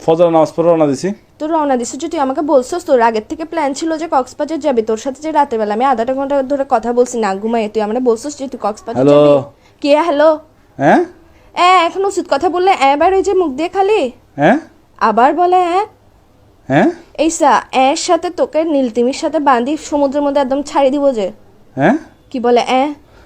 ফজর নামাজ পড়ে রওনা দিছি। তোর রওনা দিছিস যে তুই আমাকে বলছিস তোর আগের থেকে প্ল্যান ছিল যে কক্সবাজার যাবি তোর সাথে যে রাতের বেলা আমি আধাটা ঘণ্টা ধরে কথা বলছি না ঘুমাই তুই আমরা বলছিস যে তুই কক্সবাজার? যাবি? কে? হ্যালো হ্যাঁ? এ এখন উচিত কথা বললে এবার ওই যে মুখ দিয়ে খালি? হ্যাঁ? আবার বলে হ্যাঁ হ্যাঁ? এই সা এর সাথে তোকে নীলতিমির সাথে বাঁধি সমুদ্রের মধ্যে একদম ছাড়ি দিব যে। হ্যাঁ? কি বলে এ?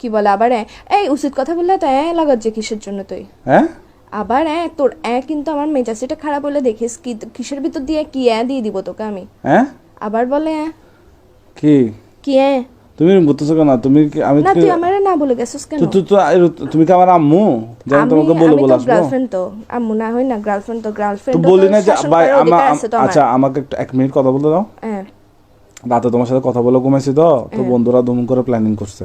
কি বলে আবার এ, এই উচিত কথা বললে তো এ লাগার যে কিসের জন্য তুই? হ্যাঁ আবার এ তোর এ কিন্তু আমার মেজাজটা খারাপ হলে দেখিস কি কিসের ভিতর দিয়ে কি এ দিয়ে দিব তোকে আমি? হ্যাঁ আবার বলে কি? কি এ? তুমি করতেছো কেন? তুমি কি আমি না তুই আমারে না বলে গেছিস কেন? তো তো তুমি কি আমার আম্মু? যে আমি আমি তোমাকে বলে বলে আসব গার্লফ্রেন্ড তো। আম্মু না হই না গার্লফ্রেন্ড তো গার্লফ্রেন্ড তো বলি না যে ভাই আমা- আচ্ছা আমাকে একটু এক মিনিট কথা বলতে দাও। হ্যাঁ। রাতে তোমার সাথে কথা বলে ঘুমাইছি তো। তো বন্ধুরা দুম করে প্ল্যানিং করছে।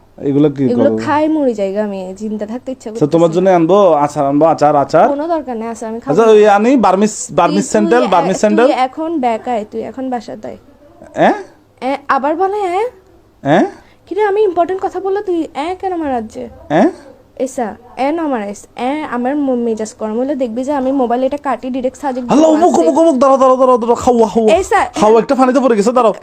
এগুলো কি এগুলো খাই মরি জায়গা আমি চিন্তা থাকতে ইচ্ছা করতেছে তোমার জন্য আনব? আচার আনব? আচার আচার? কোনো দরকার নেই আছে আমি খাব আচ্ছা ওই আনি বার্মিস বার্মিস স্যান্ডেল বার্মিস তুই এখন বেকায় তুই এখন বাসা তাই হ্যাঁ আবার বলে হ্যাঁ হ্যাঁ কিরে আমি ইম্পর্টেন্ট কথা বললে তুই এ কেন মারাচ্ছে হ্যাঁ এসা এ ন মারাইস এ আমার মেজাজ গরম হলে দেখবি যে আমি মোবাইল এটা কাটি ডিরেক্ট সাজে হ্যালো অমুক অমুক অমুক দাঁড়াও দাঁড়াও দাঁড়াও দাঁড়াও খাওয়া খাওয়া এসা খাওয়া একটা পানিতে পড়ে গেছে দাঁড়াও।